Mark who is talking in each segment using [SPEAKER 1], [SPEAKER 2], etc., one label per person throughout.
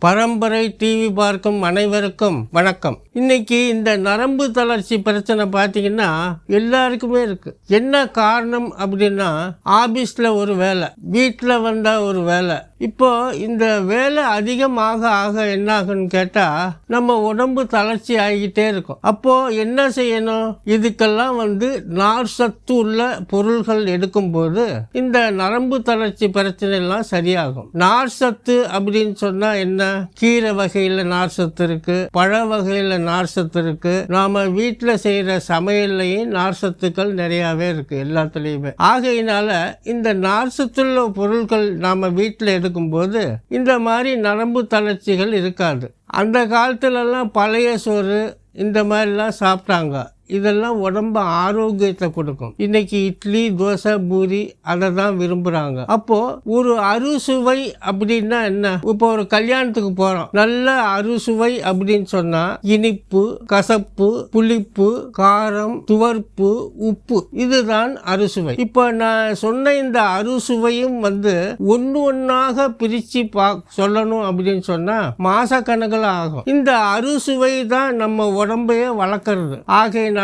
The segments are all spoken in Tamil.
[SPEAKER 1] பரம்பரை டிவி பார்க்கும் அனைவருக்கும் வணக்கம். இன்னைக்கு இந்த நரம்பு தளர்ச்சி பிரச்சனை பார்த்தீங்கன்னா எல்லாருக்குமே இருக்கு. என்ன காரணம் அப்படின்னா ஆபீஸ்ல ஒரு வேலை வீட்டில் வந்தா ஒரு வேலை இப்போது இந்த வேலை அதிகமாக ஆக என்ன ஆகுன்னு நம்ம உடம்பு தளர்ச்சி ஆகிக்கிட்டே இருக்கும். அப்போது என்ன செய்யணும்? இதுக்கெல்லாம் வந்து நார் சத்து உள்ள பொருள்கள் எடுக்கும்போது இந்த நரம்பு தளர்ச்சி பிரச்சனைலாம் சரியாகும். நார் சத்து அப்படின்னு சொன்னால் என்ன? கீரை வகையில் நார் சத்து இருக்குது பழ வகையில் நார் சத்து இருக்குது நாம் வீட்டில் செய்கிற சமையல்லையும் நார் சத்துக்கள் நிறையாவே இருக்குது எல்லாத்துலேயுமே. ஆகையினால இந்த நார் சத்துள்ள பொருட்கள் நாம் வீட்டில் எடுக்கும்போது இந்த மாதிரி நரம்பு தளர்ச்சிகள் இருக்காது. அந்த காலத்துலலாம் பழைய சோறு இந்த மாதிரிலாம் சாப்பிட்டாங்க. இதெல்லாம் உடம்பு ஆரோக்கியத்தை கொடுக்கும். இன்னைக்கு இட்லி தோசை பூரி அதை தான் விரும்புகிறாங்க அப்போ ஒரு அறுசுவை அப்படின்னா என்ன? இப்போ ஒரு கல்யாணத்துக்கு போகிறோம் நல்ல அறுசுவை அப்படின்னு சொன்னால் இனிப்பு கசப்பு புளிப்பு காரம் துவர்ப்பு உப்பு. இதுதான் அறுசுவை இப்போ நான் சொன்ன இந்த அறுசுவையும் வந்து ஒன்று ஒன்றாக பிரித்து பா சொல்லணும் அப்படின்னு சொன்னால் மாசக்கணக்கில் ஆகும். இந்த அறுசுவை தான் நம்ம உடம்பையே வளர்க்குறது. ஆகையினால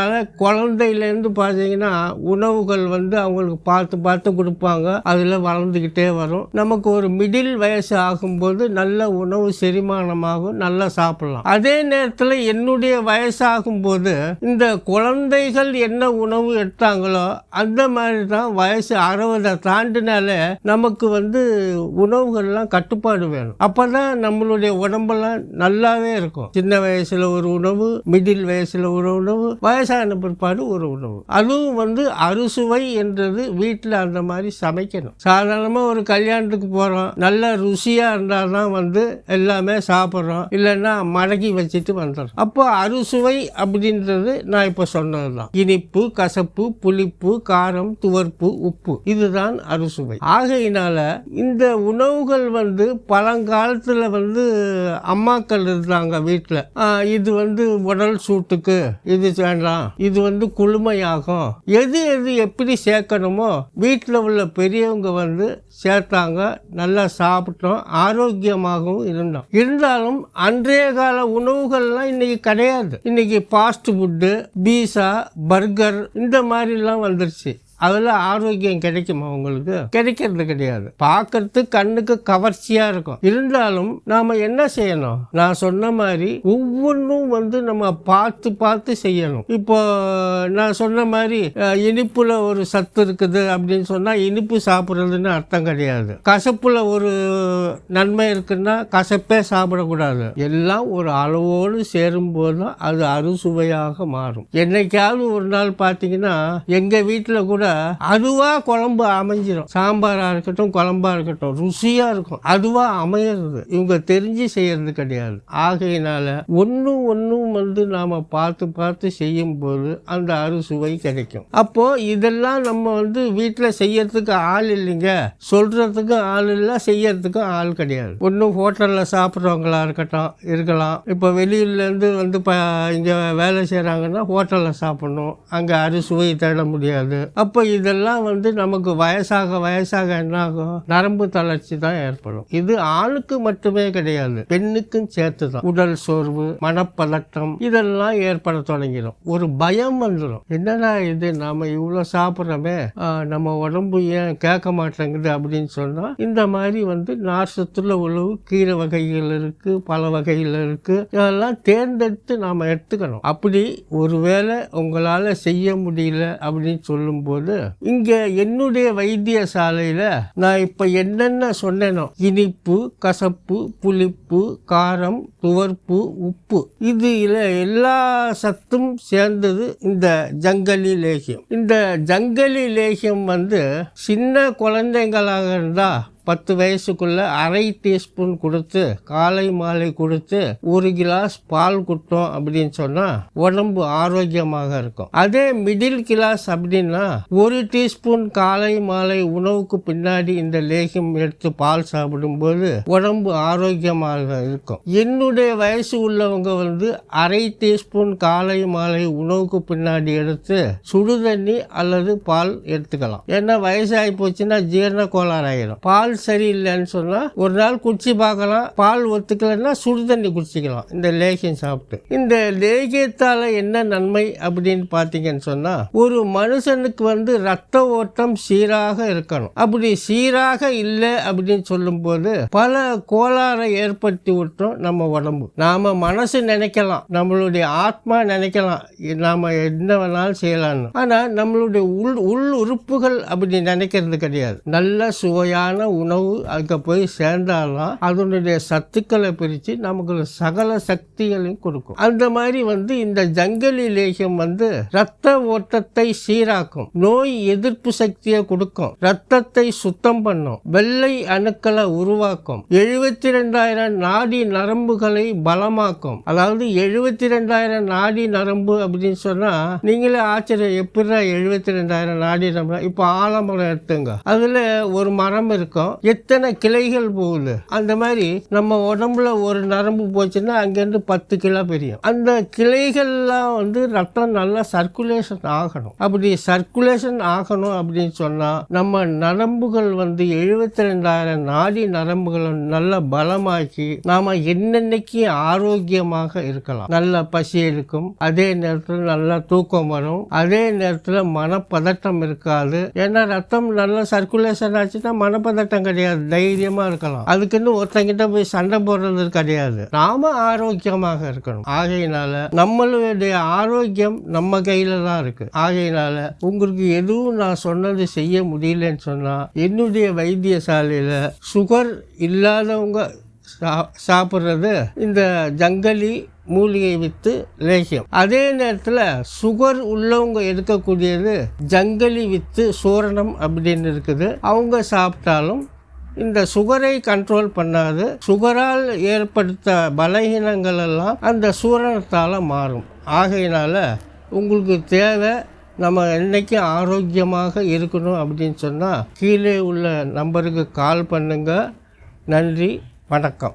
[SPEAKER 1] குழந்தையிலேருந்து பார்த்தீங்கன்னா உணவுகள் வந்து அவங்களுக்கு பார்த்து பார்த்து கொடுப்பாங்க. அதில் வளர்ந்துக்கிட்டே வரும். நமக்கு ஒரு மிடில் வயசு ஆகும்போது நல்ல உணவு செரிமானமாகும். நல்லா சாப்பிடலாம். அதே நேரத்தில் என்னுடைய வயசாகும்போது இந்த குழந்தைகள் என்ன உணவு எடுத்தாங்களோ அந்த மாதிரி தான் வயசு அறுபதை தாண்டினாலே நமக்கு வந்து உணவுகள்லாம் கட்டுப்பாடு வேணும். அப்போ தான் நம்மளுடைய உடம்பெல்லாம் நல்லாவே இருக்கும். சின்ன வயசில் ஒரு உணவு மிடில் வயசில் ஒரு உணவு வயசான பிற்பாடு ஒரு உணவு. அதுவும் வந்து அறுசுவை என்றது வீட்டில் அந்த மாதிரி சமைக்கணும். சாதாரணமாக ஒரு கல்யாணத்துக்கு போகிறோம் நல்ல ருசியாக இருந்தால் தான் வந்து எல்லாமே சாப்பிட்றோம். இல்லைன்னா மடக்கி வச்சுட்டு வந்துடும் அப்போ அறுசுவை அப்படின்றது நான் இப்போ சொன்னது தான் இனிப்பு கசப்பு புளிப்பு காரம் துவர்ப்பு உப்பு. இதுதான் அறுசுவை. ஆகையினால இந்த உணவுகள் வந்து பழங்காலத்தில் வந்து அம்மாக்கள் இருந்தாங்க வீட்டில் இது வந்து உடல் சூட்டுக்கு இது வேண்டாம். இது வந்து குளுமையாகும். எது எது எப்படி சேர்க்கணுமோ வீட்டில் உள்ள பெரியவங்க வந்து சேர்த்தாங்க. நல்லா சாப்பிட்டோம். ஆரோக்கியமாகவும் இருந்தோம். இருந்தாலும் அன்றைய கால உணவுகள்லாம் இன்னைக்கு கிடையாது. இன்னைக்கு ஃபாஸ்ட் ஃபுட்டு பீஸா பர்கர் இந்த மாதிரிலாம் வந்துருச்சு. அதில் ஆரோக்கியம் கிடைக்குமா உங்களுக்கு? கிடைக்கிறது கிடையாது. பார்க்கறது கண்ணுக்கு கவர்ச்சியாக இருக்கும். இருந்தாலும் நாம் என்ன செய்யணும்? நான் சொன்ன மாதிரி ஒவ்வொன்றும் வந்து நம்ம பார்த்து பார்த்து செய்யணும். இப்போ நான் சொன்ன மாதிரி இனிப்பில் இனிப்புல ஒரு சத்து இருக்குது அப்படின்னு சொன்னால் இனிப்பு சாப்பிட்றதுன்னு அர்த்தம் கிடையாது. கசப்புல ஒரு நன்மை இருக்குன்னா கசப்பே சாப்பிடக்கூடாது. எல்லாம் ஒரு அளவோடு சேரும்போது தான் அது அறுசுவையாக மாறும். என்னைக்காவது ஒரு நாள் பார்த்தீங்கன்னா எங்கள் வீட்டில் கூட அதுவாக குழம்பு அமைஞ்சிடும் சாம்பாராக இருக்கட்டும் குழம்பா இருக்கட்டும் ருசியாக இருக்கும். அதுவாக அமையிறது. இவங்க தெரிஞ்சு செய்யறது கிடையாது. ஆகையினால ஒன்றும் ஒன்றும் வந்து நாம் பார்த்து பார்த்து செய்யும்போது அந்த அறுசுவை கிடைக்கும். அப்போ இதெல்லாம் நம்ம வந்து வீட்டில் செய்யறதுக்கு ஆள் இல்லைங்க. சொல்றதுக்கும் ஆள் இல்லை செய்யறதுக்கும் ஆள் கிடையாது. ஒன்றும் ஹோட்டலில் சாப்பிட்றவங்களா இருக்கட்டும் இருக்கலாம். இப்போ வெளியிலேருந்து வந்து இப்போ இங்கே வேலை செய்கிறாங்கன்னா ஹோட்டலில் சாப்பிடணும். அங்கே அறுசுவை தேட முடியாது. அப்போ இதெல்லாம் வந்து நமக்கு வயசாக வயசாக என்ன ஆகும்? நரம்பு தளர்ச்சி தான் ஏற்படும். இது ஆணுக்கு மட்டுமே கிடையாது பெண்ணுக்கும் சேர்த்து தான் உடல் சோர்வு மனப்பதட்டம் இதெல்லாம் ஏற்பட தொடங்கிடும். ஒரு பயம் வந்துடும் என்னடா இது நாம இவ்வளோ சாப்பிட்றோமே? நம்ம உடம்பு ஏன் கேட்க மாட்டேங்குது அப்படின்னு சொன்னால் இந்த மாதிரி வந்து நார்சத்துள்ள உணவு கீரை வகைகள் இருக்குது பல வகைகள் இருக்குது இதெல்லாம் தேர்ந்தெடுத்து நாம் எடுத்துக்கணும். அப்படி ஒருவேளை உங்களால் செய்ய முடியல அப்படின்னு சொல்லும்போது இங்க என்னுடைய வைத்தியசாலையில நான் இப்ப என்னென்ன சொன்னேனோ இனிப்பு கசப்பு புளிப்பு காரம் துவர்ப்பு உப்பு இது எல்லா சத்தும் சேர்ந்தது இந்த ஜங்கலி லேகியம் இந்த ஜங்கலி லேகியம் வந்து சின்ன குழந்தைங்களாக இருந்தால் பத்து வயசுக்குள்ள அரை டீஸ்பூன் கொடுத்து காலை மாலை கொடுத்து ஒரு கிளாஸ் பால் குட்டோம் அப்படின்னு சொன்னா உடம்பு ஆரோக்கியமாக இருக்கும். அதே மிடில் கிளாஸ் அப்படின்னா ஒரு டீஸ்பூன் காலை மாலை உணவுக்கு பின்னாடி இந்த லேகியம் எடுத்து பால் சாப்பிடும்போது உடம்பு ஆரோக்கியமாக இருக்கும். என்னுடைய வயசு உள்ளவங்க வந்து அரை டீஸ்பூன் காலை மாலை உணவுக்கு பின்னாடி எடுத்து சுடுதண்ணி அல்லது பால் எடுத்துக்கலாம். ஏன்னா வயசாகி போச்சுன்னா ஜீரண கோளாறு ஆகிடும் பால் பால் சரியில்லைன்னு சொன்னால் ஒரு நாள் குடிச்சு பார்க்கலாம். பால் ஒத்துக்கலைன்னா சுடு தண்ணி குடிச்சிக்கலாம். இந்த லேகியம் சாப்பிட்டு. இந்த லேகியத்தால் என்ன நன்மை அப்படின்னு பார்த்தீங்கன்னு சொன்னால் ஒரு மனுஷனுக்கு வந்து ரத்த ஓட்டம் சீராக இருக்கணும். அப்படி சீராக இல்லை அப்படின்னு சொல்லும்போது பல கோளாறை ஏற்படுத்தி விட்டோம் நம்ம உடம்பு. நாம மனசு நினைக்கலாம். நம்மளுடைய ஆத்மா நினைக்கலாம். நாம என்ன வேணாலும் செய்யலாம்னு. ஆனா நம்மளுடைய உள் உள் உறுப்புகள் அப்படி நினைக்கிறது கிடையாது. நல்ல சுவையான உணவு அங்கே போய் சேர்ந்தாலும் அதனுடைய சத்துக்களை பிரித்து நமக்கு சகல சக்திகளையும் கொடுக்கும். அந்த மாதிரி வந்து இந்த ஜங்கலி லேகியம் வந்து ரத்த ஓட்டத்தை சீராக்கும். நோய் எதிர்ப்பு சக்தியை கொடுக்கும். ரத்தத்தை சுத்தம் பண்ணும். வெள்ளை அணுக்களை உருவாக்கும். எழுபத்தி ரெண்டாயிரம் நாடி நரம்புகளை பலமாக்கும். அதாவது எழுபத்தி ரெண்டாயிரம் நாடி நரம்பு அப்படின்னு சொன்னா நீங்களே ஆச்சரியம் எப்படி எழுபத்தி ரெண்டாயிரம் நாடி நரம்பு? இப்போ ஆலமரம் எடுத்துங்க. அதுல ஒரு மரம் இருக்கும். எத்தனை கிளைகள் போகுது? அந்த மாதிரி நம்ம உடம்புல ஒரு நரம்பு போச்சுன்னா அங்கேருந்து பத்து கிலோ பெரியும். அந்த கிளைகள்லாம் வந்து ரத்தம் நல்லா சர்க்குலேஷன் ஆகணும். அப்படி சர்க்குலேஷன் ஆகணும் அப்படின்னு சொன்னால் நம்ம நரம்புகள் வந்து எழுபத்தி ரெண்டாயிரம் நாடி நரம்புகளை நல்லா பலமாக்கி நாம் என்னென்னைக்கு ஆரோக்கியமாக இருக்கலாம். நல்ல பசி இருக்கும் அதே நேரத்தில் நல்லா தூக்கம் வரும். அதே நேரத்தில் மனப்பதட்டம் இருக்காது. ஏன்னா ரத்தம் நல்லா சர்க்குலேஷன் ஆச்சுன்னா மனப்பதட்டம் கிடையாது. தைரியமா இருக்கலாம். அதுக்குன்னு ஒருத்தங்கிட்ட போய் சண்டை போடுறது கிடையாது. நாம ஆரோக்கியமாக இருக்கணும். ஆகையினால நம்மளுடைய ஆரோக்கியம் நம்ம கையில தான் இருக்கு. ஆகையினால உங்களுக்கு எதுவும் நான் சொன்னது செய்ய முடியலன்னு சொன்னா என்னுடைய வைத்தியசாலையில சுகர் இல்லாதவங்க சா- சாப்பிட்றது இந்த ஜங்கலி மூலிகை வித்து லேகியம் அதே நேரத்தில் சுகர் உள்ளவங்க எடுக்கக்கூடியது ஜங்கலி வித்து சூரணம் அப்படின்னு இருக்குது. அவங்க சாப்பிட்டாலும் இந்த சுகரை கண்ட்ரோல் பண்ணாது. சுகரால் ஏற்படுத்த பலகீனங்கள் எல்லாம் அந்த சூரணத்தால் மாறும். ஆகையினால உங்களுக்கு தேவை நம்ம என்றைக்கு ஆரோக்கியமாக இருக்கணும் அப்படின்னு சொன்னால் கீழே உள்ள நம்பருக்கு கால் பண்ணுங்கள் நன்றி. வணக்கம்.